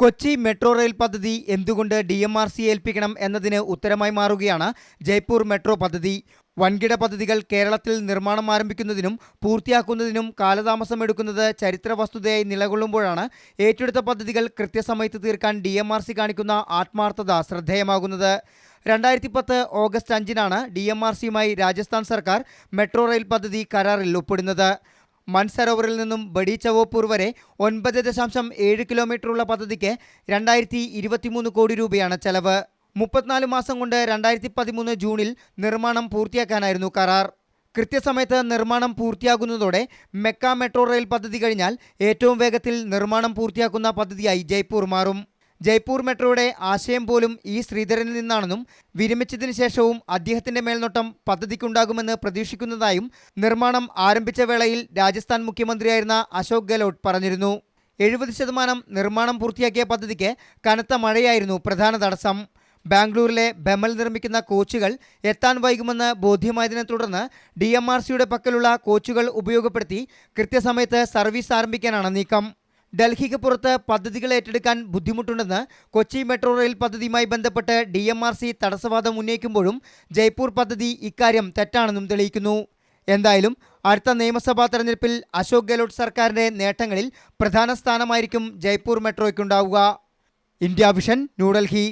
Kochi metro rail പദ്ധതി എന്തുകൊണ്ട് D M R C ഏൽപ്പിക്കണം എന്നതിന് ഉത്തരമായി മാറുകയാണ് ജയ്പൂർ മെട്രോ പദ്ധതി. വൻകിട പദ്ധതികൾ കേരളത്തിൽ നിർമ്മാണം ആരംഭിക്കുന്നതിനും പൂർത്തിയാക്കുന്നതിനും കാലതാമസം എടുക്കുന്നത് ചരിത്ര വസ്തുതയായി നിലകൊള്ളുമ്പോഴാണ് ഏറ്റെടുത്ത പദ്ധതികൾ കൃത്യസമയത്ത് തീർക്കാൻ ഡി എം ആർ സി കാണിക്കുന്ന ആത്മാർത്ഥത ശ്രദ്ധേയമാകുന്നത്. രണ്ടായിരത്തി പത്ത് ഓഗസ്റ്റ് അഞ്ചിനാണ് ഡി എം ആർ സിയുമായി രാജസ്ഥാൻ സർക്കാർ മെട്രോ റെയിൽ പദ്ധതി കരാറിൽ ഒപ്പിടുന്നത്. മൻസരോവറിൽ നിന്നും ബഡി ചവോപ്പൂർ വരെ ഒൻപത് ദശാംശം ഏഴ് കിലോമീറ്ററുള്ള പദ്ധതിക്ക് രണ്ടായിരത്തി ഇരുപത്തിമൂന്ന് കോടി രൂപയാണ് ചെലവ്. മുപ്പത്തിനാല് മാസം കൊണ്ട് രണ്ടായിരത്തി പതിമൂന്ന് ജൂണിൽ നിർമ്മാണം പൂർത്തിയാക്കാനായിരുന്നു കരാർ. കൃത്യസമയത്ത് നിർമ്മാണം പൂർത്തിയാകുന്നതോടെ മെക്ക മെട്രോ റെയിൽ പദ്ധതി കഴിഞ്ഞാൽ ഏറ്റവും വേഗത്തിൽ നിർമ്മാണം പൂർത്തിയാക്കുന്ന പദ്ധതിയായി ജയ്പൂർ മാറും. ജയ്പൂർ മെട്രോയുടെ ആശയം പോലും ഈ ശ്രീധരനിൽ നിന്നാണെന്നും വിരമിച്ചതിന് ശേഷവും അദ്ദേഹത്തിന്റെ മേൽനോട്ടം പദ്ധതിക്കുണ്ടാകുമെന്ന് പ്രതീക്ഷിക്കുന്നതായും നിർമ്മാണം ആരംഭിച്ച വേളയിൽ രാജസ്ഥാൻ മുഖ്യമന്ത്രിയായിരുന്ന അശോക് ഗെഹ്ലോട്ട് പറഞ്ഞിരുന്നു. എഴുപത് ശതമാനം നിർമ്മാണം പൂർത്തിയാക്കിയ പദ്ധതിക്ക് കനത്ത മഴയായിരുന്നു പ്രധാന തടസ്സം. ബാംഗ്ലൂരിലെ ബെമൽ നിർമ്മിക്കുന്ന കോച്ചുകൾ എത്താൻ വൈകുമെന്ന് ബോധ്യമായതിനെ തുടർന്ന് ഡി എം ആർ സിയുടെ പക്കലുള്ള കോച്ചുകൾ ഉപയോഗപ്പെടുത്തി കൃത്യസമയത്ത് സർവീസ് ആരംഭിക്കാനാണ് നീക്കം. ഡൽഹിക്ക് പുറത്ത് പദ്ധതികൾ ഏറ്റെടുക്കാൻ ബുദ്ധിമുട്ടുണ്ടെന്ന് കൊച്ചി മെട്രോ റെയിൽ പദ്ധതിയുമായി ബന്ധപ്പെട്ട് ഡി എം ആർ സി തടസ്സവാദം ഉന്നയിക്കുമ്പോഴും ജയ്പൂർ പദ്ധതി ഇക്കാര്യം തെറ്റാണെന്നും തെളിയിക്കുന്നു. എന്തായാലും അടുത്ത നിയമസഭാ തെരഞ്ഞെടുപ്പിൽ അശോക് ഗെഹ്ലോട്ട് സർക്കാരിന്റെ നേട്ടങ്ങളിൽ പ്രധാന സ്ഥാനമായിരിക്കും Jaipur മെട്രോയ്ക്കുണ്ടാവുക. India vision New Delhi.